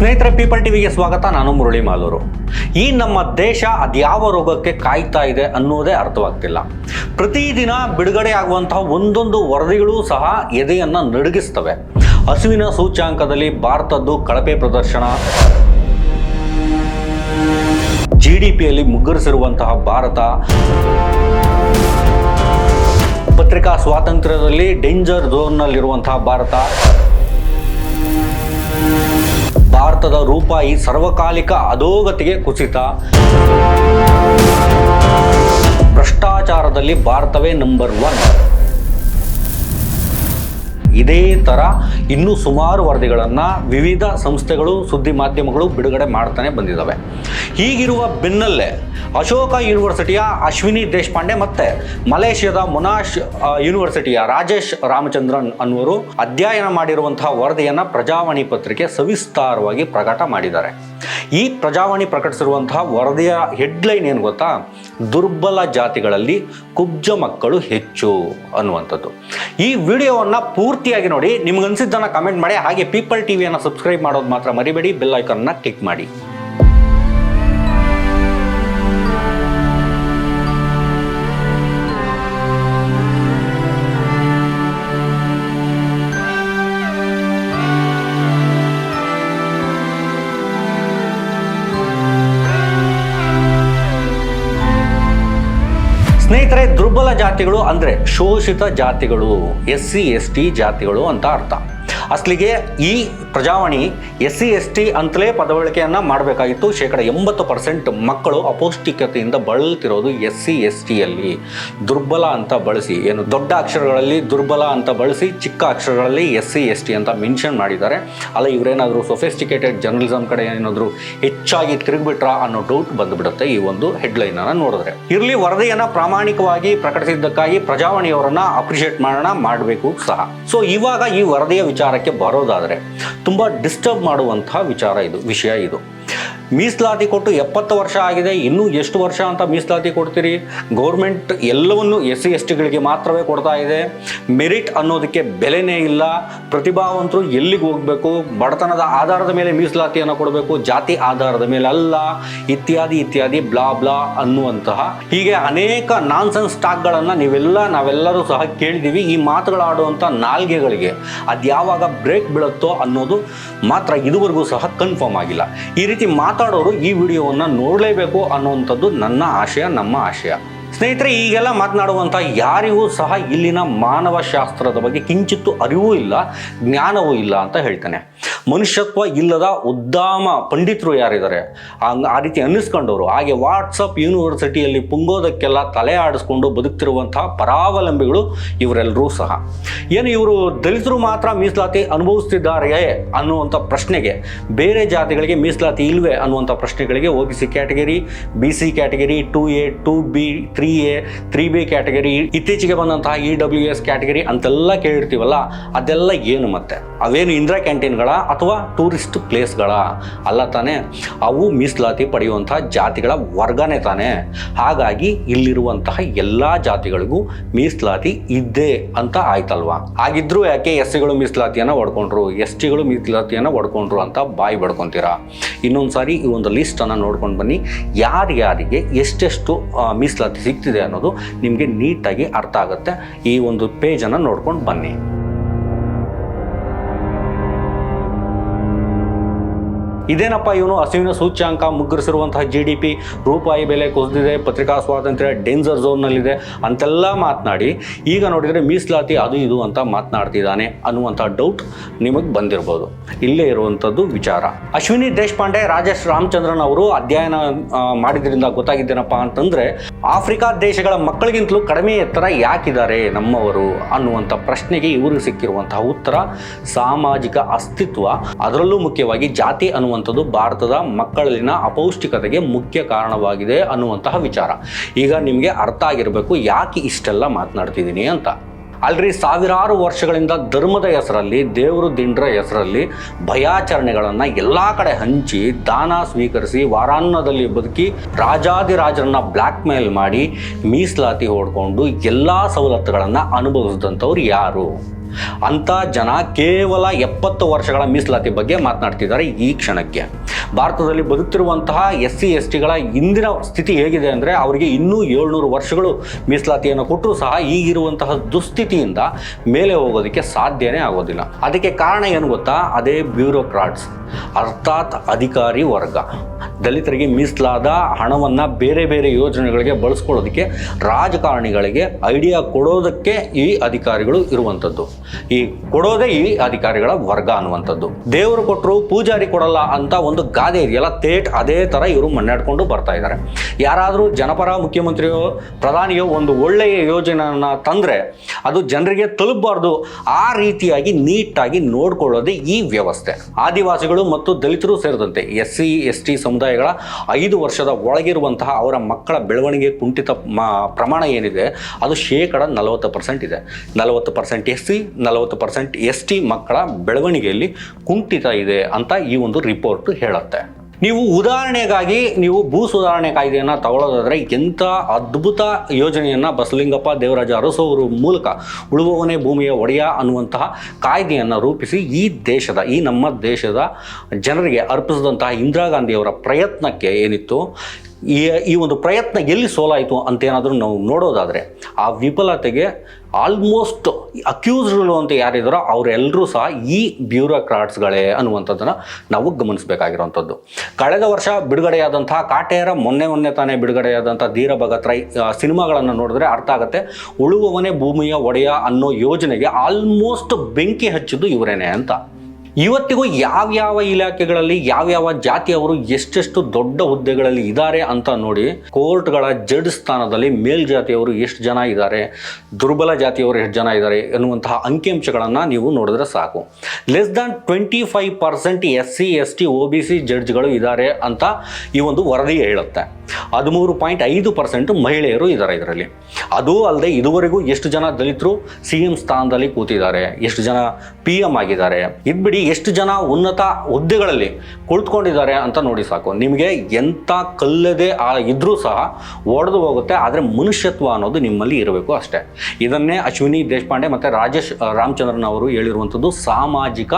ಸ್ನೇಹಿತರೆ, ಪೀಪಲ್ ಟಿವಿಗೆ ಸ್ವಾಗತ. ನಾನು ಮುರಳಿ ಮಾಲೂರು. ಈ ನಮ್ಮ ದೇಶ ಅದ್ಯಾವ ರೋಗಕ್ಕೆ ಕಾಯ್ತಾ ಇದೆ ಅನ್ನೋದೇ ಅರ್ಥವಾಗ್ತಿಲ್ಲ. ಪ್ರತಿದಿನ ಬಿಡುಗಡೆ ಆಗುವಂತಹ ಒಂದೊಂದು ವರದಿಗಳು ಸಹ ಎದೆಯನ್ನ ನಡುಗಿಸ್ತವೆ. ಹಸುವಿನ ಸೂಚ್ಯಾಂಕದಲ್ಲಿ ಭಾರತದ್ದು ಕಳಪೆ ಪ್ರದರ್ಶನ. ಜಿ ಡಿ ಪಿಯಲ್ಲಿ ಮುಗ್ಗರಿಸಿರುವಂತಹ ಭಾರತ. ಪತ್ರಿಕಾ ಸ್ವಾತಂತ್ರ್ಯದಲ್ಲಿ ಡೇಂಜರ್ ಝೋನ್ನಲ್ಲಿರುವಂತಹ ಭಾರತ. ಭಾರತದ ರೂಪಾಯಿ ಸರ್ವಕಾಲಿಕ ಅಧೋಗತಿಗೆ ಕುಸಿತ. ಭ್ರಷ್ಟಾಚಾರದಲ್ಲಿ ಭಾರತವೇ ನಂಬರ್ ಒನ್ ಇದೇ ಥರ ಇನ್ನೂ ಸುಮಾರು ವರದಿಗಳನ್ನು ವಿವಿಧ ಸಂಸ್ಥೆಗಳು, ಸುದ್ದಿ ಮಾಧ್ಯಮಗಳು ಬಿಡುಗಡೆ ಮಾಡ್ತಾನೆ ಬಂದಿದ್ದಾವೆ ಹೀಗಿರುವ ಬೆನ್ನಲ್ಲೇ ಅಶೋಕ ಯೂನಿವರ್ಸಿಟಿಯ ಅಶ್ವಿನಿ ದೇಶಪಾಂಡೆ ಮತ್ತೆ ಮಲೇಷ್ಯಾದ ಮೊನಾಶ್ ಯೂನಿವರ್ಸಿಟಿಯ ರಾಜೇಶ್ ರಾಮಚಂದ್ರನ್ ಅನ್ನುವರು ಅಧ್ಯಯನ ಮಾಡಿರುವಂತಹ ವರದಿಯನ್ನು ಪ್ರಜಾವಾಣಿ ಪತ್ರಿಕೆ ಸವಿಸ್ತಾರವಾಗಿ ಪ್ರಕಟ ಮಾಡಿದ್ದಾರೆ. ಈ ಪ್ರಜಾವಾಣಿ ಪ್ರಕಟಿಸಿರುವಂತಹ ವರದಿಯ ಹೆಡ್ಲೈನ್ ಏನು ಗೊತ್ತಾ? ದುರ್ಬಲ ಜಾತಿಗಳಲ್ಲಿ ಕುಬ್ಜ ಮಕ್ಕಳು ಹೆಚ್ಚು ಅನ್ನುವಂಥದ್ದು. ಈ ವಿಡಿಯೋವನ್ನು ಪೂರ್ತಿಯಾಗಿ ನೋಡಿ ನಿಮ್ಗೆ ಅನ್ಸಿದ್ದನ್ನು ಕಮೆಂಟ್ ಮಾಡಿ, ಹಾಗೆ ಪೀಪಲ್ ಟಿವಿಯನ್ನು ಸಬ್ಸ್ಕ್ರೈಬ್ ಮಾಡೋದು ಮಾತ್ರ ಮರಿಬೇಡಿ ಬೆಲ್ ಐಕನ್ನ ಕ್ಲಿಕ್ ಮಾಡಿ. ಜಾತಿಗಳು ಅಂದರೆ ಶೋಷಿತ ಜಾತಿಗಳು ಎಸ್ ಸಿ ಎಸ್ ಟಿ ಜಾತಿಗಳು ಅಂತ ಅರ್ಥ. ಅಸಲಿಗೆ ಈ Prajavani S C S T ಅಂತಲೇ ಪದವಳಿಕೆಯನ್ನು ಮಾಡಬೇಕಾಗಿತ್ತು. ಶೇಕಡ ಎಂಬತ್ತು ಪರ್ಸೆಂಟ್ ಮಕ್ಕಳು ಅಪೌಷ್ಟಿಕತೆಯಿಂದ ಬಳಲ್ತಿರೋದು ಎಸ್ ಸಿ ಎಸ್ ಟಿಯಲ್ಲಿ ದುರ್ಬಲ ಅಂತ ಬಳಸಿ, ಏನು ದೊಡ್ಡ ಅಕ್ಷರಗಳಲ್ಲಿ ದುರ್ಬಲ ಅಂತ ಬಳಸಿ, ಚಿಕ್ಕ ಅಕ್ಷರಗಳಲ್ಲಿ ಎಸ್ ಸಿ ಎಸ್ ಟಿ ಅಂತ ಮೆನ್ಷನ್ ಮಾಡಿದ್ದಾರೆ. ಅಲ್ಲ ಇವರೇನಾದರೂ ಸೊಫಿಸ್ಟಿಕೇಟೆಡ್ ಜರ್ನಲಿಸಮ್ ಕಡೆ ಏನಾದರೂ ಹೆಚ್ಚಾಗಿ ತಿರುಗಿಬಿಟ್ರಾ ಅನ್ನೋ ಡೌಟ್ ಬಂದುಬಿಡುತ್ತೆ ಈ ಒಂದು ಹೆಡ್ಲೈನ್ ಅನ್ನ ನೋಡಿದ್ರೆ. ಇರಲಿ ವರದಿಯನ್ನ ಪ್ರಾಮಾಣಿಕವಾಗಿ ಪ್ರಕಟಿಸಿದ್ದಕ್ಕಾಗಿ ಪ್ರಜಾವಾಣಿಯವರನ್ನ ಅಪ್ರಿಷಿಯೇಟ್ ಮಾಡೋಣ ಮಾಡಬೇಕು ಸಹ. ಸೊ, ಇವಾಗ ಈ ವರದಿಯ ವಿಚಾರಕ್ಕೆ ಬರೋದಾದರೆ ತುಂಬ ಡಿಸ್ಟರ್ಬ್ ಮಾಡುವಂಥ ವಿಚಾರ ಇದು ವಿಷಯ ಇದು. ಮೀಸಲಾತಿ ಕೊಟ್ಟು ಎಪ್ಪತ್ತು ವರ್ಷ ಆಗಿದೆ, ಇನ್ನೂ ಎಷ್ಟು ವರ್ಷ ಅಂತ ಮೀಸಲಾತಿ ಕೊಡ್ತೀರಿ? ಗೌರ್ಮೆಂಟ್ ಎಲ್ಲವನ್ನು ಎಸ್ ಸಿ ಎಸ್ ಟಿಗಳಿಗೆ ಮಾತ್ರವೇ ಕೊಡ್ತಾ ಇದೆ. ಮೆರಿಟ್ ಅನ್ನೋದಕ್ಕೆ ಬೆಲೆನೇ ಇಲ್ಲ. ಪ್ರತಿಭಾವಂತರು ಎಲ್ಲಿಗೆ ಹೋಗಬೇಕು? ಬಡತನದ ಆಧಾರದ ಮೇಲೆ ಮೀಸಲಾತಿಯನ್ನು ಕೊಡಬೇಕು, ಜಾತಿ ಆಧಾರದ ಮೇಲೆ ಅಲ್ಲ. ಇತ್ಯಾದಿ ಇತ್ಯಾದಿ, ಬ್ಲಾ ಬ್ಲಾ ಅನ್ನುವಂತಹ ಹೀಗೆ ಅನೇಕ ನಾನ್ ನಾನ್ಸೆನ್ಸ್ ಸ್ಟಾಕ್ಗಳನ್ನು ನೀವೆಲ್ಲ, ನಾವೆಲ್ಲರೂ ಸಹ ಕೇಳಿದ್ದೀವಿ ಈ ಮಾತುಗಳಾಡುವಂಥ ನಾಲ್ಗೆಗಳಿಗೆ ಅದು ಯಾವಾಗ ಬ್ರೇಕ್ ಬೀಳುತ್ತೋ ಅನ್ನೋದು ಮಾತ್ರ ಇದುವರೆಗೂ ಸಹ ಕನ್ಫರ್ಮ್ ಆಗಿಲ್ಲ. ಈ ರೀತಿ ಮಾತಾಡೋರು ಈ ವಿಡಿಯೋವನ್ನು ನೋಡಲೇಬೇಕು ಅನ್ನುವಂಥದ್ದು ನನ್ನ ಆಶಯ ನಮ್ಮ ಆಶಯ. ಸ್ನೇಹಿತರೆ, ಈಗೆಲ್ಲ ಮಾತನಾಡುವಂಥ ಯಾರಿಗೂ ಸಹ ಇಲ್ಲಿನ ಮಾನವ ಶಾಸ್ತ್ರದ ಬಗ್ಗೆ ಕಿಂಚಿತ್ತು ಅರಿವೂ ಇಲ್ಲ, ಜ್ಞಾನವೂ ಇಲ್ಲ ಅಂತ ಹೇಳ್ತಾನೆ. ಮನುಷ್ಯತ್ವ ಇಲ್ಲದ ಉದ್ದಾಮ ಪಂಡಿತರು ಯಾರಿದ್ದಾರೆ? ಆ ರೀತಿ ಅನ್ನಿಸ್ಕೊಂಡವರು. ಹಾಗೆ ವಾಟ್ಸಪ್ ಯೂನಿವರ್ಸಿಟಿಯಲ್ಲಿ ಪುಂಗೋದಕ್ಕೆಲ್ಲ ತಲೆ ಆಡಿಸ್ಕೊಂಡು ಬದುಕ್ತಿರುವಂತಹ ಪರಾವಲಂಬಿಗಳು ಇವರೆಲ್ಲರೂ ಸಹ. ಏನು ಇವರು ದಲಿತರು ಮಾತ್ರ ಮೀಸಲಾತಿ ಅನುಭವಿಸ್ತಿದ್ದಾರೆಯೇ ಅನ್ನುವಂಥ ಪ್ರಶ್ನೆಗೆ, ಬೇರೆ ಜಾತಿಗಳಿಗೆ ಮೀಸಲಾತಿ ಇಲ್ವೇ ಅನ್ನುವಂಥ ಪ್ರಶ್ನೆಗಳಿಗೆ O B C category, B C category, two A, two B three A three B category ಇತ್ತೀಚೆಗೆ ಬಂದಂತಹ ಇ ಡಬ್ಲ್ಯೂ ಎಸ್ ಕ್ಯಾಟಗರಿ ಅಂತೆಲ್ಲ ಕೇಳಿರ್ತೀವಲ್ಲ, ಅದೆಲ್ಲ ಏನು ಮತ್ತೆ? ಅವೇನು ಇಂದಿರಾ ಕ್ಯಾಂಟೀನ್ಗಳ ಅಥವಾ ಟೂರಿಸ್ಟ್ ಪ್ಲೇಸ್ಗಳ ಅಲ್ಲ ತಾನೇ, ಅವು ಮೀಸಲಾತಿ ಪಡೆಯುವಂತಹ ಜಾತಿಗಳ ವರ್ಗನೇ ತಾನೇ. ಹಾಗಾಗಿ ಇಲ್ಲಿರುವಂತಹ ಎಲ್ಲ ಜಾತಿಗಳಿಗೂ ಮೀಸಲಾತಿ ಇದ್ದೇ ಅಂತ ಆಯ್ತಲ್ವಾ? ಹಾಗಿದ್ರೂ ಯಾಕೆ ಎಸ್ ಸಿಗಳು ಮೀಸಲಾತಿಯನ್ನು ಹೊಡ್ಕೊಂಡ್ರು ಎಸ್ ಟಿಗಳು ಮೀಸಲಾತಿಯನ್ನು ಹೊಡ್ಕೊಂಡ್ರು ಅಂತ ಬಾಯಿ ಬಡ್ಕೊಂತೀರಾ? ಇನ್ನೊಂದು ಸಾರಿ ಈ ಒಂದು ಲಿಸ್ಟನ್ನು ನೋಡ್ಕೊಂಡು ಬನ್ನಿ. ಯಾರ್ಯಾರಿಗೆ ಎಷ್ಟೆಷ್ಟು ಮೀಸಲಾತಿ ಸಿಗ್ತಿದೆ ಅನ್ನೋದು ನಿಮಗೆ ನೀಟಾಗಿ ಅರ್ಥ ಆಗುತ್ತೆ ಈ ಒಂದು ಪೇಜನ್ನು ನೋಡ್ಕೊಂಡು ಬನ್ನಿ. ಇದೇನಪ್ಪ ಇವನು ಹಸಿವಿನ ಸೂಚ್ಯಾಂಕ? ಮುಗ್ಗರಿಸಿರುವಂತಹ ಜಿ ಡಿ ಪಿ ರೂಪಾಯಿ ಬೆಲೆ ಕುಸಿದಿದೆ, ಪತ್ರಿಕಾ ಸ್ವಾತಂತ್ರ್ಯ ಡೇಂಜರ್ ಝೋನ್ನಲ್ಲಿದೆ ಅಂತೆಲ್ಲ ಮಾತನಾಡಿ, ಈಗ ನೋಡಿದರೆ ಮೀಸಲಾತಿ ಅದು ಇದು ಅಂತ ಮಾತನಾಡ್ತಿದ್ದಾನೆ ಅನ್ನುವಂಥ ಡೌಟ್ ನಿಮಗೆ ಬಂದಿರ್ಬೋದು. ಇಲ್ಲೇ ಇರುವಂಥದ್ದು ವಿಚಾರ. ಅಶ್ವಿನಿ ದೇಶಪಾಂಡೆ, ರಾಜೇಶ್ ರಾಮಚಂದ್ರನ್ ಅವರು ಅಧ್ಯಯನ ಮಾಡಿದ್ರಿಂದ ಗೊತ್ತಾಗಿದ್ದೇನಪ್ಪ ಅಂತಂದ್ರೆ, ಆಫ್ರಿಕಾ ದೇಶಗಳ ಮಕ್ಕಳಿಗಿಂತಲೂ ಕಡಿಮೆ ಎತ್ತರ ಯಾಕಿದ್ದಾರೆ ನಮ್ಮವರು ಅನ್ನುವಂಥ ಪ್ರಶ್ನೆಗೆ ಇವರು ಸಿಕ್ಕಿರುವಂತಹ ಉತ್ತರ, ಸಾಮಾಜಿಕ ಅಸ್ತಿತ್ವ, ಅದರಲ್ಲೂ ಮುಖ್ಯವಾಗಿ ಜಾತಿ ಅನ್ನುವಂಥದ್ದು ಭಾರತದ ಮಕ್ಕಳಲ್ಲಿನ ಅಪೌಷ್ಟಿಕತೆಗೆ ಮುಖ್ಯ ಕಾರಣವಾಗಿದೆ ಅನ್ನುವಂತಹ ವಿಚಾರ. ಈಗ ನಿಮಗೆ ಅರ್ಥ ಆಗಿರಬೇಕು ಯಾಕೆ ಇಷ್ಟೆಲ್ಲ ಮಾತನಾಡ್ತಿದ್ದೀನಿ ಅಂತ. ಅಲ್ರಿ ಸಾವಿರಾರು ವರ್ಷಗಳಿಂದ ಧರ್ಮದ ಹೆಸರಲ್ಲಿ, ದೇವರು ದಿಂಡ್ರ ಹೆಸರಲ್ಲಿ ಭಯಾಚರಣೆಗಳನ್ನು ಎಲ್ಲ ಕಡೆ ಹಂಚಿ, ದಾನ ಸ್ವೀಕರಿಸಿ, ವಾರಾನ್ನದಲ್ಲಿ ಬದುಕಿ ರಾಜಾದಿರಾಜರನ್ನ ಬ್ಲ್ಯಾಕ್ ಮೇಲ್ ಮಾಡಿ, ಮೀಸಲಾತಿ ಹೊಡ್ಕೊಂಡು ಎಲ್ಲ ಸವಲತ್ತುಗಳನ್ನು ಅನುಭವಿಸಿದಂಥವ್ರು ಯಾರು? ಅಂಥ ಜನ ಕೇವಲ ಎಪ್ಪತ್ತು ವರ್ಷಗಳ ಮೀಸಲಾತಿ ಬಗ್ಗೆ ಮಾತನಾಡ್ತಿದ್ದಾರೆ ಈ ಕ್ಷಣಕ್ಕೆ. ಭಾರತದಲ್ಲಿ ಬದುಕ್ತಿರುವಂತಹ ಎಸ್ ಸಿ ಎಸ್ ಟಿಗಳ ಇಂದಿನ ಸ್ಥಿತಿ ಹೇಗಿದೆ ಅಂದರೆ ಅವರಿಗೆ ಇನ್ನೂ ಏಳ್ನೂರು ವರ್ಷಗಳು ಮೀಸಲಾತಿಯನ್ನು ಕೊಟ್ಟರೂ ಸಹ ಈಗಿರುವಂತಹ ದುಸ್ಥಿತಿಯಿಂದ ಮೇಲೆ ಹೋಗೋದಕ್ಕೆ ಸಾಧ್ಯನೇ ಆಗೋದಿಲ್ಲ. ಅದಕ್ಕೆ ಕಾರಣ ಏನು ಗೊತ್ತಾ? ಅದೇ ಬ್ಯೂರೋಕ್ರಾಟ್ಸ್, ಅರ್ಥಾತ್ ಅಧಿಕಾರಿ ವರ್ಗ. ದಲಿತರಿಗೆ ಮೀಸಲಾದ ಹಣವನ್ನು ಬೇರೆ ಬೇರೆ ಯೋಜನೆಗಳಿಗೆ ಬಳಸ್ಕೊಳ್ಳೋದಕ್ಕೆ ರಾಜಕಾರಣಿಗಳಿಗೆ ಐಡಿಯಾ ಕೊಡೋದಕ್ಕೆ ಈ ಅಧಿಕಾರಿಗಳು ಇರುವಂಥದ್ದು. ಈ ಕೊಡೋದೇ ಈ ಅಧಿಕಾರಿಗಳ ವರ್ಗ ಅನ್ನುವಂಥದ್ದು. ದೇವರು ಕೊಟ್ಟರು ಪೂಜಾರಿ ಕೊಡಲ್ಲ ಅಂತ ಒಂದು ಗಾದೆ ಇದೆಯಲ್ಲ ತೇಟ್ ಅದೇ ಥರ ಇವರು ಮನ್ನಾಡ್ಕೊಂಡು ಬರ್ತಾ ಇದ್ದಾರೆ. ಯಾರಾದರೂ ಜನಪರ ಮುಖ್ಯಮಂತ್ರಿಯೋ, ಪ್ರಧಾನಿಯೋ ಒಂದು ಒಳ್ಳೆಯ ಯೋಜನೆಯನ್ನು ತಂದರೆ ಅದು ಜನರಿಗೆ ತಲುಪಬಾರ್ದು. ಆ ರೀತಿಯಾಗಿ ನೀಟಾಗಿ ನೋಡ್ಕೊಳ್ಳೋದೇ ಈ ವ್ಯವಸ್ಥೆ. ಆದಿವಾಸಿಗಳು ಮತ್ತು ದಲಿತರು ಸೇರಿದಂತೆ ಎಸ್ ಸಿ ಎಸ್ ಟಿ ಸಮುದಾಯಗಳ ಐದು ವರ್ಷದ ಒಳಗಿರುವಂತಹ ಅವರ ಮಕ್ಕಳ ಬೆಳವಣಿಗೆ ಕುಂಠಿತ ಪ್ರಮಾಣ ಏನಿದೆ, ಅದು ಶೇಕಡ ನಲವತ್ತು ಪರ್ಸೆಂಟ್ ಇದೆ. ನಲವತ್ತು ಪರ್ಸೆಂಟ್ ಎಸ್ ಸಿ ನಲವತ್ತು ಪರ್ಸೆಂಟ್ ಎಸ್ ಟಿ ಮಕ್ಕಳ ಬೆಳವಣಿಗೆಯಲ್ಲಿ ಕುಂಠಿತ ಇದೆ ಅಂತ ಈ ಒಂದು ರಿಪೋರ್ಟ್ ಹೇಳುತ್ತೆ ನೀವು ಉದಾಹರಣೆಗಾಗಿ ನೀವು ಭೂ ಸುಧಾರಣೆ ಕಾಯ್ದೆಯನ್ನು ತಗೊಳ್ಳೋದಾದರೆ ಎಂಥ ಅದ್ಭುತ ಯೋಜನೆಯನ್ನು ಬಸಲಿಂಗಪ್ಪ ದೇವರಾಜ ಅರಸು ಮೂಲಕ ಉಳುವವನೇ ಭೂಮಿಯ ಒಡೆಯ ಅನ್ನುವಂತಹ ಕಾಯ್ದೆಯನ್ನು ರೂಪಿಸಿ ಈ ದೇಶದ, ಈ ನಮ್ಮ ದೇಶದ ಜನರಿಗೆ ಅರ್ಪಿಸಿದಂತಹ ಇಂದಿರಾ ಗಾಂಧಿಯವರ ಪ್ರಯತ್ನಕ್ಕೆ ಏನಿತ್ತು? ಈ ಈ ಒಂದು ಪ್ರಯತ್ನ ಎಲ್ಲಿ ಸೋಲಾಯಿತು ಅಂತೇನಾದರೂ ನಾವು ನೋಡೋದಾದರೆ ಆ ವಿಫಲತೆಗೆ ಆಲ್ಮೋಸ್ಟ್ ಅಕ್ಯೂಸ್ಡ್ಗಳು ಅಂತ ಯಾರಿದ್ದಾರೋ ಅವರೆಲ್ಲರೂ ಸಹ ಈ ಬ್ಯೂರೋಕ್ರಾಟ್ಸ್ಗಳೇ ಅನ್ನುವಂಥದ್ದನ್ನು ನಾವು ಗಮನಿಸಬೇಕಾಗಿರುವಂಥದ್ದು. ಕಳೆದ ವರ್ಷ ಬಿಡುಗಡೆಯಾದಂಥ ಕಾಟೇರ ಮೊನ್ನೆ ಮೊನ್ನೆ ತಾನೇ ಬಿಡುಗಡೆಯಾದಂಥ ಧೀರ ಭಗತ್ ರೈ ಸಿನಿಮಾಗಳನ್ನು ನೋಡಿದ್ರೆ ಅರ್ಥ ಆಗುತ್ತೆ, ಉಳುವವನೇ ಭೂಮಿಯ ಒಡೆಯ ಅನ್ನೋ ಯೋಜನೆಗೆ ಆಲ್ಮೋಸ್ಟ್ ಬೆಂಕಿ ಹಚ್ಚಿದ್ದು ಇವರೇನೆ ಅಂತ. ಇವತ್ತಿಗೂ ಯಾವ್ಯಾವ ಇಲಾಖೆಗಳಲ್ಲಿ ಯಾವ್ಯಾವ ಜಾತಿಯವರು ಎಷ್ಟೆಷ್ಟು ದೊಡ್ಡ ಹುದ್ದೆಗಳಲ್ಲಿ ಇದ್ದಾರೆ ಅಂತ ನೋಡಿ ಕೋರ್ಟ್ಗಳ ಜಡ್ ಸ್ಥಾನದಲ್ಲಿ ಮೇಲ್ಜಾತಿಯವರು ಎಷ್ಟು ಜನ ಇದ್ದಾರೆ, ದುರ್ಬಲ ಜಾತಿಯವರು ಎಷ್ಟು ಜನ ಇದ್ದಾರೆ ಎನ್ನುವಂತಹ ಅಂಕಿಅಂಶಗಳನ್ನು ನೀವು ನೋಡಿದ್ರೆ ಸಾಕು. Less than twenty five percent S C, S T O B C ಜಡ್ಜ್ಗಳು ಇದ್ದಾರೆ ಅಂತ ಈ ಒಂದು ವರದಿ ಹೇಳುತ್ತೆ. ಹದಿಮೂರು ಪಾಯಿಂಟ್ ಐದು ಪರ್ಸೆಂಟ್ ಮಹಿಳೆಯರು ಇದ್ದಾರೆ ಇದರಲ್ಲಿ. ಅದೂ ಅಲ್ಲದೆ ಇದುವರೆಗೂ ಎಷ್ಟು ಜನ ದಲಿತರು ಸಿ ಎಂ ಸ್ಥಾನದಲ್ಲಿ ಕೂತಿದ್ದಾರೆ, ಎಷ್ಟು ಜನ ಪಿ ಎಂ ಆಗಿದ್ದಾರೆ. ಇದ್ಬಿಡಿ ಎಷ್ಟು ಜನ ಉನ್ನತ ಹುದ್ದೆಗಳಲ್ಲಿ ಕುಳಿತುಕೊಂಡಿದ್ದಾರೆ ಅಂತ ನೋಡಿ ಸಾಕು. ನಿಮಗೆ ಎಂಥ ಕಲ್ಲದೆ ಆ ಇದ್ರೂ ಸಹ ಒಡೆದು ಹೋಗುತ್ತೆ, ಆದರೆ ಮನುಷ್ಯತ್ವ ಅನ್ನೋದು ನಿಮ್ಮಲ್ಲಿ ಇರಬೇಕು ಅಷ್ಟೇ. ಇದನ್ನೇ ಅಶ್ವಿನಿ ದೇಶಪಾಂಡೆ ಮತ್ತು ರಾಜೇಶ್ ರಾಮಚಂದ್ರನ್ ಅವರು ಹೇಳಿರುವಂಥದ್ದು, ಸಾಮಾಜಿಕ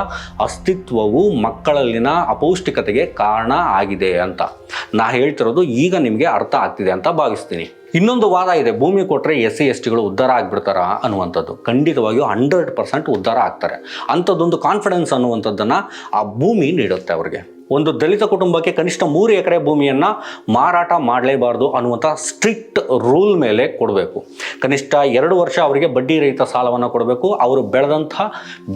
ಅಸ್ತಿತ್ವವು ಮಕ್ಕಳಲ್ಲಿನ ಅಪೌಷ್ಟಿಕತೆಗೆ ಕಾರಣ ಆಗಿದೆ ಅಂತ. ನಾ ಹೇಳ್ತಿರೋದು ಈಗ ನಿಮಗೆ ಅರ್ಥ ಆಗ್ತಿದೆ ಅಂತ ಭಾವಿಸ್ತೀನಿ. ಇನ್ನೊಂದು ವಾದ ಇದೆ, ಭೂಮಿ ಕೊಟ್ಟರೆ ಎಸ್ ಸಿ ಎಸ್ ಟಿಗಳು ಉದ್ಧಾರ ಆಗ್ಬಿಡ್ತಾರ ಅನ್ನುವಂಥದ್ದು. ಖಂಡಿತವಾಗಿಯೂ ಹಂಡ್ರೆಡ್ ಪರ್ಸೆಂಟ್ ಉದ್ಧಾರ ಆಗ್ತಾರೆ. ಅಂಥದ್ದೊಂದು ಕಾನ್ಫಿಡೆನ್ಸ್ ಅನ್ನುವಂಥದ್ದನ್ನು ಆ ಭೂಮಿ ನೀಡುತ್ತೆ ಅವ್ರಿಗೆ. ಒಂದು ದಲಿತ ಕುಟುಂಬಕ್ಕೆ ಕನಿಷ್ಠ ಮೂರು ಎಕರೆ ಭೂಮಿಯನ್ನು ಮಾರಾಟ ಮಾಡಲೇಬಾರ್ದು ಅನ್ನುವಂಥ ಸ್ಟ್ರಿಕ್ಟ್ ರೂಲ್ ಮೇಲೆ ಕೊಡಬೇಕು. ಕನಿಷ್ಠ ಎರಡು ವರ್ಷ ಅವರಿಗೆ ಬಡ್ಡಿ ರಹಿತ ಸಾಲವನ್ನು ಕೊಡಬೇಕು. ಅವರು ಬೆಳೆದಂಥ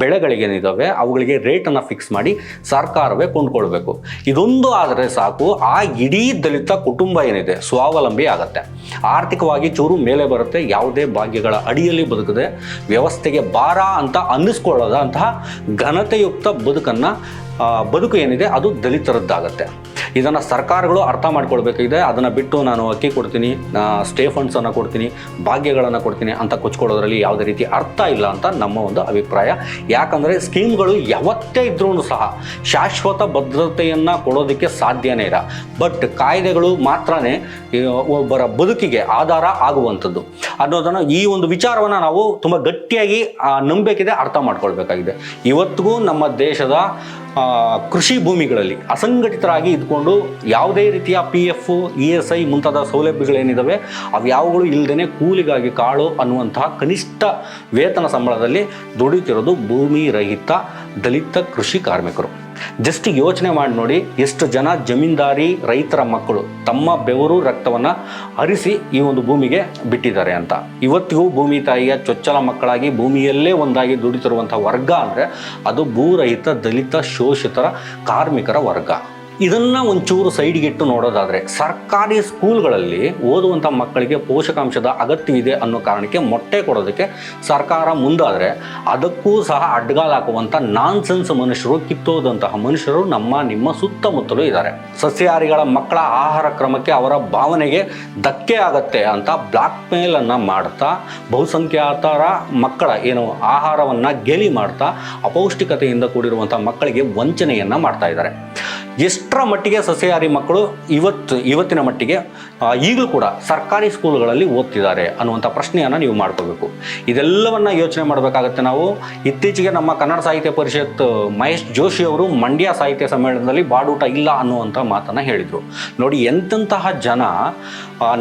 ಬೆಳೆಗಳಿಗೇನಿದ್ದಾವೆ ಅವುಗಳಿಗೆ ರೇಟನ್ನು ಫಿಕ್ಸ್ ಮಾಡಿ ಸರ್ಕಾರವೇ ಕೊಂಡ್ಕೊಳ್ಬೇಕು. ಇದೊಂದು ಆದರೆ ಸಾಕು, ಆ ಇಡೀ ದಲಿತ ಕುಟುಂಬ ಏನಿದೆ, ಸ್ವಾವಲಂಬಿ ಆಗತ್ತೆ. ಆರ್ಥಿಕವಾಗಿ ಚೂರು ಮೇಲೆ ಬರುತ್ತೆ, ಯಾವುದೇ ಭಾಗ್ಯಗಳ ಅಡಿಯಲ್ಲಿ ಬದುಕದೆ ವ್ಯವಸ್ಥೆಗೆ ಭಾರ ಅಂತ ಅನ್ನಿಸ್ಕೊಳ್ಳೋದಂತಹ ಘನತೆಯುಕ್ತ ಬದುಕನ್ನು ಬದುಕು ಏನಿದೆ ಅದು ದಲಿತರದ್ದಾಗತ್ತೆ. ಇದನ್ನು ಸರ್ಕಾರಗಳು ಅರ್ಥ ಮಾಡ್ಕೊಳ್ಬೇಕಿದೆ ಅದನ್ನು ಬಿಟ್ಟು ನಾನು ಅಕ್ಕಿ ಕೊಡ್ತೀನಿ ಸ್ಟೇ ಫಂಡ್ಸನ್ನು ಕೊಡ್ತೀನಿ, ಭಾಗ್ಯಗಳನ್ನು ಕೊಡ್ತೀನಿ ಅಂತ ಕೊಚ್ಕೊಳ್ಳೋದ್ರಲ್ಲಿ ಯಾವುದೇ ರೀತಿ ಅರ್ಥ ಇಲ್ಲ ಅಂತ ನಮ್ಮ ಒಂದು ಅಭಿಪ್ರಾಯ. ಯಾಕಂದರೆ ಸ್ಕೀಮ್ಗಳು ಯಾವತ್ತೇ ಇದ್ರೂ ಸಹ ಶಾಶ್ವತ ಭದ್ರತೆಯನ್ನು ಕೊಡೋದಕ್ಕೆ ಸಾಧ್ಯನೇ ಇಲ್ಲ. ಬಟ್ ಕಾಯ್ದೆಗಳು ಮಾತ್ರನೇ, ಈ, ಒಬ್ಬರ ಬದುಕಿಗೆ ಆಧಾರ ಆಗುವಂಥದ್ದು. ಅನ್ನೋದನ್ನು ಈ ಒಂದು ವಿಚಾರವನ್ನು ನಾವು ತುಂಬ ಗಟ್ಟಿಯಾಗಿ ನಂಬಬೇಕಿದೆ ಅರ್ಥ ಮಾಡ್ಕೊಳ್ಬೇಕಾಗಿದೆ. ಇವತ್ತಿಗೂ ನಮ್ಮ ದೇಶದ ಕೃಷಿ ಭೂಮಿಗಳಲ್ಲಿ ಅಸಂಘಟಿತರಾಗಿ ಇದ್ಕೊಂಡು ಯಾವುದೇ ರೀತಿಯ P F E S I ಮುಂತಾದ ಸೌಲಭ್ಯಗಳೇನಿದ್ದಾವೆ ಅವ್ಯಾವುಗಳು ಇಲ್ಲದೇ ಕೂಲಿಗಾಗಿ ಕಾಳು ಅನ್ನುವಂತಹ ಕನಿಷ್ಠ ವೇತನ ಸಂಬಳದಲ್ಲಿ ದುಡಿತಿರೋದು ಭೂಮಿ ರಹಿತ ದಲಿತ ಕೃಷಿ ಕಾರ್ಮಿಕರು. ಜಸ್ಟ್ ಯೋಚನೆ ಮಾಡಿ ನೋಡಿ ಎಷ್ಟು ಜನ ಜಮೀನ್ದಾರಿ ರೈತರ ಮಕ್ಕಳು ತಮ್ಮ ಬೆವರು ರಕ್ತವನ್ನು ಹರಿಸಿ ಈ ಒಂದು ಭೂಮಿಗೆ ಬಿಟ್ಟಿದ್ದಾರೆ ಅಂತ. ಇವತ್ತಿಗೂ ಭೂಮಿ ತಾಯಿಯ ಚೊಚ್ಚಲ ಮಕ್ಕಳಾಗಿ ಭೂಮಿಯಲ್ಲೇ ಒಂದಾಗಿ ದುಡಿತಿರುವಂಥ ವರ್ಗ ಅಂದರೆ ಅದು ಭೂರಹಿತ ದಲಿತ ಶೋಷಿತರ ಕಾರ್ಮಿಕರ ವರ್ಗ. ಇದನ್ನು ಒಂಚೂರು ಸೈಡ್ಗಿಟ್ಟು ನೋಡೋದಾದರೆ, ಸರ್ಕಾರಿ ಸ್ಕೂಲ್ಗಳಲ್ಲಿ ಓದುವಂಥ ಮಕ್ಕಳಿಗೆ ಪೋಷಕಾಂಶದ ಅಗತ್ಯವಿದೆ ಅನ್ನೋ ಕಾರಣಕ್ಕೆ ಮೊಟ್ಟೆ ಕೊಡೋದಕ್ಕೆ ಸರ್ಕಾರ ಮುಂದಾದರೆ, ಅದಕ್ಕೂ ಸಹ ಅಡ್ಗಾಲ್ ನಾನ್ ಸೆನ್ಸ್ ಮನುಷ್ಯರು ಕಿತ್ತೋದಂತಹ ಮನುಷ್ಯರು ನಮ್ಮ, ನಿಮ್ಮ ಸುತ್ತಮುತ್ತಲೂ ಇದ್ದಾರೆ. ಸಸ್ಯಾಹಾರಿಗಳ ಮಕ್ಕಳ ಆಹಾರ ಕ್ರಮಕ್ಕೆ ಅವರ ಭಾವನೆಗೆ ಧಕ್ಕೆ ಆಗತ್ತೆ ಅಂತ ಬ್ಲಾಕ್ ಮೇಲನ್ನು ಮಾಡ್ತಾ, ಬಹುಸಂಖ್ಯಾತರ ಮಕ್ಕಳ ಏನು ಆಹಾರವನ್ನು ಗೆಲಿ ಮಾಡ್ತಾ, ಅಪೌಷ್ಟಿಕತೆಯಿಂದ ಕೂಡಿರುವಂಥ ಮಕ್ಕಳಿಗೆ ವಂಚನೆಯನ್ನು ಮಾಡ್ತಾ ಇದ್ದಾರೆ. ಎಷ್ಟರ ಮಟ್ಟಿಗೆ ಸಸ್ಯಹಾರಿ ಮಕ್ಕಳು ಇವತ್ತು, ಇವತ್ತಿನ ಮಟ್ಟಿಗೆ ಈಗಲೂ ಕೂಡ ಸರ್ಕಾರಿ ಸ್ಕೂಲ್ಗಳಲ್ಲಿ ಓದ್ತಿದ್ದಾರೆ ಅನ್ನುವಂಥ ಪ್ರಶ್ನೆಯನ್ನು ನೀವು ಮಾಡ್ಕೋಬೇಕು ಇದೆಲ್ಲವನ್ನು ಯೋಚನೆ ಮಾಡಬೇಕಾಗತ್ತೆ ನಾವು. ಇತ್ತೀಚೆಗೆ ನಮ್ಮ ಕನ್ನಡ ಸಾಹಿತ್ಯ ಪರಿಷತ್ ಮಹೇಶ್ ಜೋಶಿ ಅವರು ಮಂಡ್ಯ ಸಾಹಿತ್ಯ ಸಮ್ಮೇಳನದಲ್ಲಿ ಬಾಡೂಟ ಇಲ್ಲ ಅನ್ನುವಂಥ ಮಾತನ್ನು ಹೇಳಿದರು. ನೋಡಿ, ಎಂತೆಂತಹ ಜನ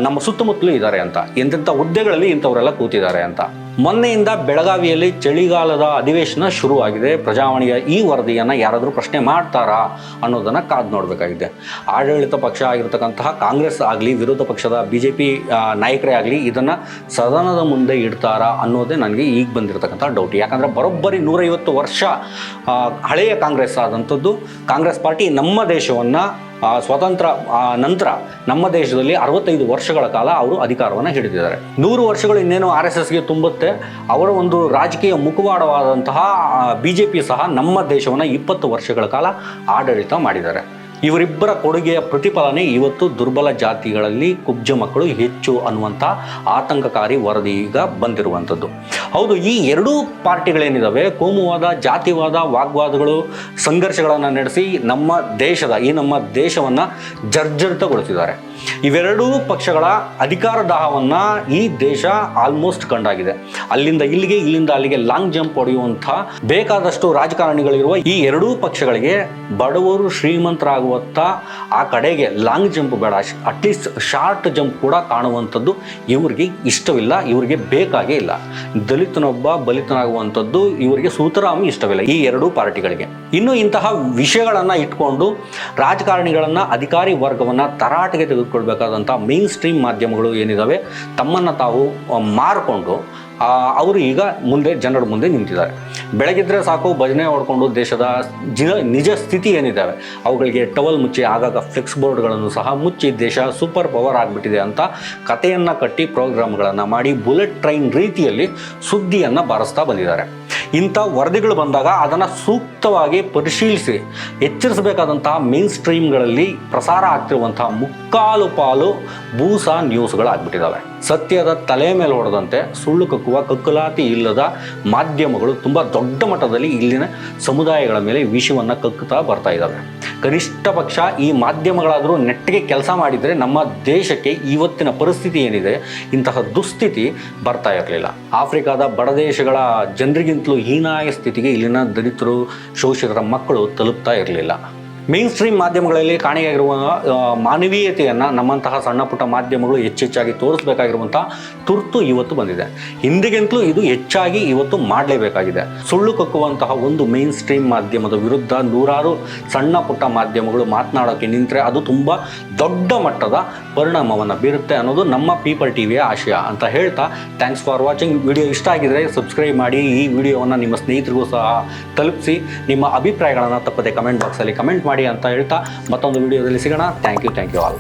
ನಮ್ಮ ಸುತ್ತಮುತ್ತಲೂ ಇದ್ದಾರೆ ಅಂತ, ಎಂತೆಂಥ ಹುದ್ದೆಗಳಲ್ಲಿ ಇಂಥವರೆಲ್ಲ ಕೂತಿದ್ದಾರೆ ಅಂತ. ಮೊನ್ನೆಯಿಂದ ಬೆಳಗಾವಿಯಲ್ಲಿ ಚಳಿಗಾಲದ ಅಧಿವೇಶನ ಶುರುವಾಗಿದೆ. ಪ್ರಜಾವಾಣಿಯ ಈ ವರದಿಯನ್ನು ಯಾರಾದರೂ ಪ್ರಶ್ನೆ ಮಾಡ್ತಾರಾ ಅನ್ನೋದನ್ನು ಕಾದು ನೋಡಬೇಕಾಗಿದೆ. ಆಡಳಿತ ಪಕ್ಷ ಆಗಿರ್ತಕ್ಕಂತಹ ಕಾಂಗ್ರೆಸ್ ಆಗಲಿ, ವಿರೋಧ ಪಕ್ಷದ ಬಿ ಜೆ ಪಿ ನಾಯಕರೇ ಆಗಲಿ ಇದನ್ನು ಸದನದ ಮುಂದೆ ಇಡ್ತಾರಾ ಅನ್ನೋದೇ ನನಗೆ ಈಗ ಬಂದಿರತಕ್ಕಂಥ ಡೌಟ್ ಯಾಕಂದರೆ ಬರೋಬ್ಬರಿ ನೂರೈವತ್ತು ವರ್ಷ ಹಳೆಯ ಕಾಂಗ್ರೆಸ್ ಆದಂಥದ್ದು. ಕಾಂಗ್ರೆಸ್ ಪಾರ್ಟಿ ನಮ್ಮ ದೇಶವನ್ನು ಸ್ವತಂತ್ರ ನಂತರ ನಮ್ಮ ದೇಶದಲ್ಲಿ ಅರವತ್ತೈದು ವರ್ಷಗಳ ಕಾಲ ಅವರು ಅಧಿಕಾರವನ್ನು ಹಿಡಿದಿದ್ದಾರೆ. ನೂರು ವರ್ಷಗಳು ಇನ್ನೇನು ಆರ್ ಎಸ್ ಎಸ್ಗೆ ತುಂಬುತ್ತೆ, ಅವರ ಒಂದು ರಾಜಕೀಯ ಮುಖವಾಡವಾದಂತಹ ಬಿ ಜೆ ಪಿ ಸಹ ನಮ್ಮ ದೇಶವನ್ನು ಇಪ್ಪತ್ತು ವರ್ಷಗಳ ಕಾಲ ಆಡಳಿತ ಮಾಡಿದ್ದಾರೆ. ಇವರಿಬ್ಬರ ಕೊಡುಗೆಯ ಪ್ರತಿಫಲನೆ ಇವತ್ತು ದುರ್ಬಲ ಜಾತಿಗಳಲ್ಲಿ ಕುಬ್ಜ ಮಕ್ಕಳು ಹೆಚ್ಚು ಅನ್ನುವಂಥ ಆತಂಕಕಾರಿ ವರದಿ ಈಗ ಬಂದಿರುವಂಥದ್ದು. ಹೌದು, ಈ ಎರಡೂ ಪಾರ್ಟಿಗಳೇನಿದ್ದಾವೆ ಕೋಮುವಾದ, ಜಾತಿವಾದ, ವಾಗ್ವಾದಗಳು, ಸಂಘರ್ಷಗಳನ್ನು ನಡೆಸಿ ನಮ್ಮ ದೇಶದ, ಈ ನಮ್ಮ ದೇಶವನ್ನು ಜರ್ಜರಿತಗೊಳಿಸಿದ್ದಾರೆ. ಇವೆರಡೂ ಪಕ್ಷಗಳ ಅಧಿಕಾರ ದಾಹವನ್ನು ಈ ದೇಶ ಆಲ್ಮೋಸ್ಟ್ ಕಂಡಾಗಿದೆ. ಅಲ್ಲಿಂದ ಇಲ್ಲಿಗೆ, ಇಲ್ಲಿಂದ ಅಲ್ಲಿಗೆ ಲಾಂಗ್ ಜಂಪ್ ಹೊಡೆಯುವಂಥ ಬೇಕಾದಷ್ಟು ರಾಜಕಾರಣಿಗಳಿರುವ ಈ ಎರಡೂ ಪಕ್ಷಗಳಿಗೆ ಬಡವರು ಶ್ರೀಮಂತರಾಗುವತ್ತ ಆ ಕಡೆಗೆ ಲಾಂಗ್ ಜಂಪ್ ಬೇಡ. ಅಟ್ಲೀಸ್ಟ್ ಶಾರ್ಟ್ ಜಂಪ್ ಕೂಡ ಕಾಣುವಂಥದ್ದು ಇವರಿಗೆ ಇಷ್ಟವಿಲ್ಲ, ಇವರಿಗೆ ಬೇಕಾಗೇ ಇಲ್ಲ. ದಲಿತನೊಬ್ಬ ಬಲಿತನಾಗುವಂಥದ್ದು ಇವರಿಗೆ ಸೂತರಾಮಿ ಇಷ್ಟವಿಲ್ಲ ಈ ಎರಡೂ ಪಾರ್ಟಿಗಳಿಗೆ. ಇನ್ನು ಇಂತಹ ವಿಷಯಗಳನ್ನು ಇಟ್ಕೊಂಡು ರಾಜಕಾರಣಿಗಳನ್ನು ಅಧಿಕಾರಿ ವರ್ಗವನ್ನು ತರಾಟೆಗೆ ತೆಗೆದುಕೊಳ್ಬೇಕಾದಂಥ ಮೇನ್ ಸ್ಟ್ರೀಮ್ ಮಾಧ್ಯಮಗಳು ಏನಿದ್ದಾವೆ ತಮ್ಮನ್ನು ತಾವು ಮಾರಿಕೊಂಡು ಅವರು ಈಗ ಮುಂದೆ, ಜನರ ಮುಂದೆ ನಿಂತಿದ್ದಾರೆ. ಬೆಳಗಿದ್ರೆ ಸಾಕು, ಭಜನೆ ಹೊಡ್ಕೊಂಡು ದೇಶದ ನಿಜ ಸ್ಥಿತಿ ಏನಿದ್ದಾವೆ ಅವುಗಳಿಗೆ ಟವಲ್ ಮುಚ್ಚಿ, ಆಗಾಗ ಫ್ಲೆಕ್ಸ್ ಬೋರ್ಡ್ಗಳನ್ನು ಸಹ ಮುಚ್ಚಿ, ದೇಶ ಸೂಪರ್ ಪವರ್ ಆಗಿಬಿಟ್ಟಿದೆ ಅಂತ ಕಥೆಯನ್ನು ಕಟ್ಟಿ, ಪ್ರೋಗ್ರಾಮ್ಗಳನ್ನು ಮಾಡಿ, ಬುಲೆಟ್ ಟ್ರೈನ್ ರೀತಿಯಲ್ಲಿ ಸುದ್ದಿಯನ್ನು ಬಾರಿಸ್ತಾ ಬಂದಿದ್ದಾರೆ. ಇಂಥ ವರದಿಗಳು ಬಂದಾಗ ಅದನ್ನು ಸೂಕ್ತವಾಗಿ ಪರಿಶೀಲಿಸಿ ಎಚ್ಚರಿಸಬೇಕಾದಂತಹ ಮೇನ್ ಸ್ಟ್ರೀಮ್ಗಳಲ್ಲಿ ಪ್ರಸಾರ ಆಗ್ತಿರುವಂತಹ ಮುಕ್ಕಾಲು ಪಾಲು ಭೂಸಾ ನ್ಯೂಸ್ಗಳಾಗ್ಬಿಟ್ಟಿದ್ದಾವೆ ಸತ್ಯದ ತಲೆ ಮೇಲೆ ಹೊಡೆದಂತೆ ಸುಳ್ಳು ಕಕ್ಕುವ ಕಕ್ಕುಲಾತಿ ಇಲ್ಲದ ಮಾಧ್ಯಮಗಳು ತುಂಬ ದೊಡ್ಡ ಮಟ್ಟದಲ್ಲಿ ಇಲ್ಲಿನ ಸಮುದಾಯಗಳ ಮೇಲೆ ವಿಷವನ್ನು ಕಕ್ಕುತ್ತಾ ಬರ್ತಾ ಇದ್ದಾವೆ ಕನಿಷ್ಠ ಪಕ್ಷ ಈ ಮಾಧ್ಯಮಗಳಾದರೂ ನೆಟ್ಟಿಗೆ ಕೆಲಸ ಮಾಡಿದರೆ ನಮ್ಮ ದೇಶಕ್ಕೆ ಇವತ್ತಿನ ಪರಿಸ್ಥಿತಿ ಏನಿದೆ ಇಂತಹ ದುಸ್ಥಿತಿ ಬರ್ತಾ ಇರಲಿಲ್ಲ. ಆಫ್ರಿಕಾದ ಬಡ ದೇಶಗಳ ಜನರಿಗಿಂತಲೂ ಹೀನಾಯ ಸ್ಥಿತಿಗೆ ಇಲ್ಲಿನ ದಲಿತರು ಶೋಷಿತರ ಮಕ್ಕಳು ತಲುಪ್ತಾ ಇರಲಿಲ್ಲ. ಮೇನ್ ಸ್ಟ್ರೀಮ್ ಮಾಧ್ಯಮಗಳಲ್ಲಿ ಕಾಣೆಯಾಗಿರುವ ಮಾನವೀಯತೆಯನ್ನು ನಮ್ಮಂತಹ ಸಣ್ಣ ಪುಟ್ಟ ಮಾಧ್ಯಮಗಳು ಹೆಚ್ಚೆಚ್ಚಾಗಿ ತೋರಿಸಬೇಕಾಗಿರುವಂಥ ತುರ್ತು ಇವತ್ತು ಬಂದಿದೆ. ಹಿಂದಿಗಿಂತಲೂ ಇದು ಹೆಚ್ಚಾಗಿ ಇವತ್ತು ಮಾಡಲೇಬೇಕಾಗಿದೆ. ಸುಳ್ಳು ಕಕ್ಕುವಂತಹ ಒಂದು ಮೇನ್ ಸ್ಟ್ರೀಮ್ ಮಾಧ್ಯಮದ ವಿರುದ್ಧ ನೂರಾರು ಸಣ್ಣ ಪುಟ್ಟ ಮಾಧ್ಯಮಗಳು ಮಾತನಾಡೋಕ್ಕೆ ನಿಂತರೆ ಅದು ತುಂಬ ದೊಡ್ಡ ಮಟ್ಟದ ಪರಿಣಾಮವನ್ನು ಬೀರುತ್ತೆ ಅನ್ನೋದು ನಮ್ಮ ಪೀಪಲ್ ಟಿವಿಯ ಆಶಯ ಅಂತ ಹೇಳ್ತಾ ಥ್ಯಾಂಕ್ಸ್ ಫಾರ್ ವಾಚಿಂಗ್. ವಿಡಿಯೋ ಇಷ್ಟ ಆಗಿದ್ರೆ ಸಬ್ಸ್ಕ್ರೈಬ್ ಮಾಡಿ, ಈ ವಿಡಿಯೋವನ್ನು ನಿಮ್ಮ ಸ್ನೇಹಿತರಿಗೂ ಸಹ ತಲುಪಿಸಿ. ನಿಮ್ಮ ಅಭಿಪ್ರಾಯಗಳನ್ನು ತಪ್ಪದೆ ಕಮೆಂಟ್ ಬಾಕ್ಸಲ್ಲಿ ಕಮೆಂಟ್ ಮಾಡಿ ಅಂತ ಹೇಳ್ತಾ ಮತ್ತೊಂದು ವಿಡಿಯೋದಲ್ಲಿ ಸಿಗೋಣ. Thank you thank you all